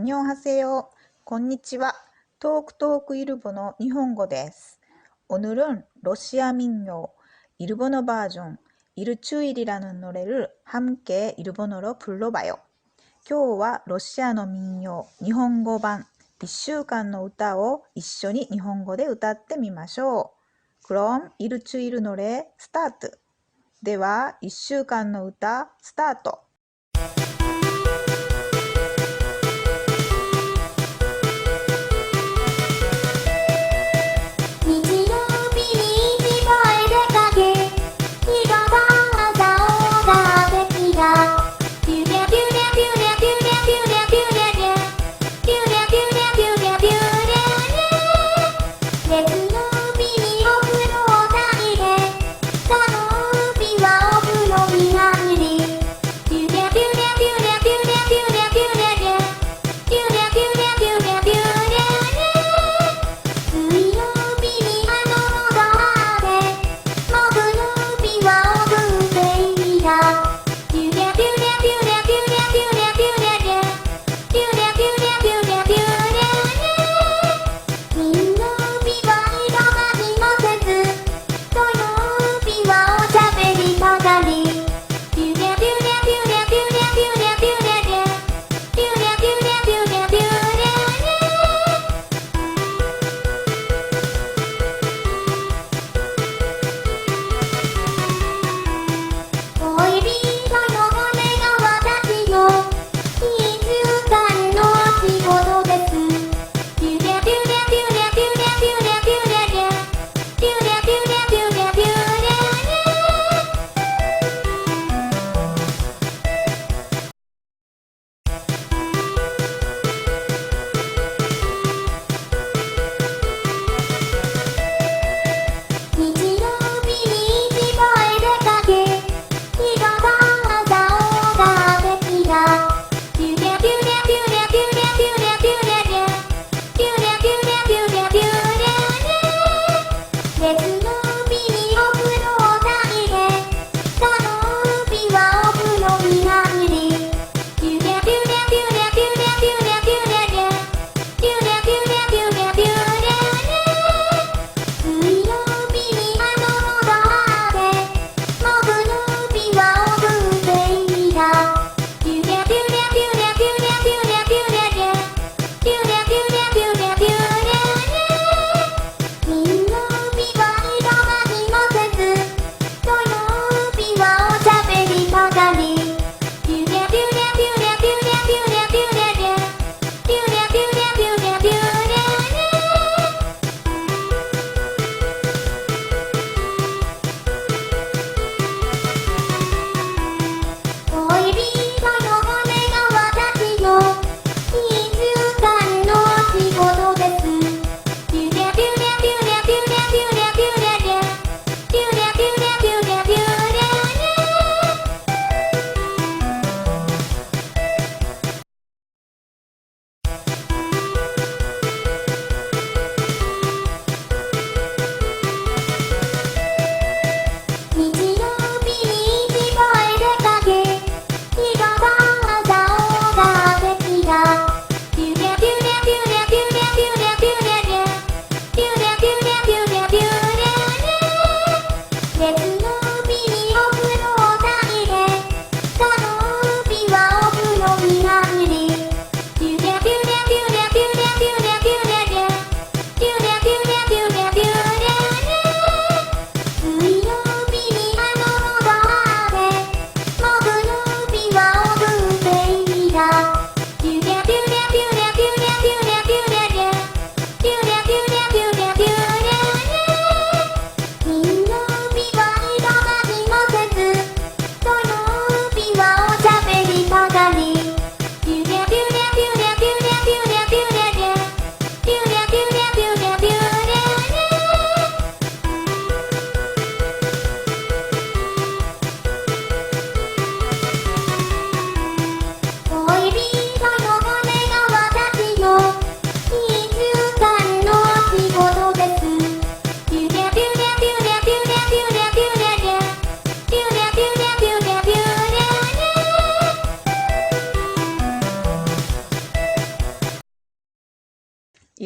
ンニョンハセヨ。こんにちは。トークトークイルボの日本語です。오늘은ロシア民謡일본어 버전 일주일이라는 노래를 함께 일본어로 불러봐요. 今日はロシアの民謡日本語版1週間の歌を一緒に日本語で歌ってみましょう。그럼일주일 노래スタート。では1週間の歌スタート。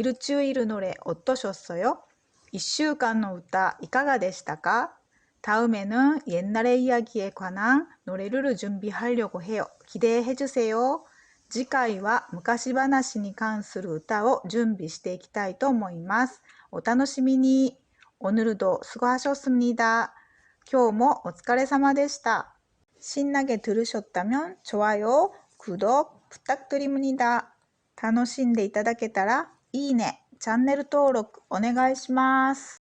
일주일 노래 어떠셨어요? 1週間の歌いかがでしたか 다음에는 옛날의 이야기에 관한 노래를 준비하려고 해요. 기대해 주세요. 次回は昔話に関する歌を準備していきたいと思います。お楽しみに。 오늘도 수고하셨습니다. 今日もお疲れ様でした。 신나게 들으셨다면 좋아요, 구독 부탁드립니다. 楽しんでいただけたら いいね、チャンネル登録お願いします。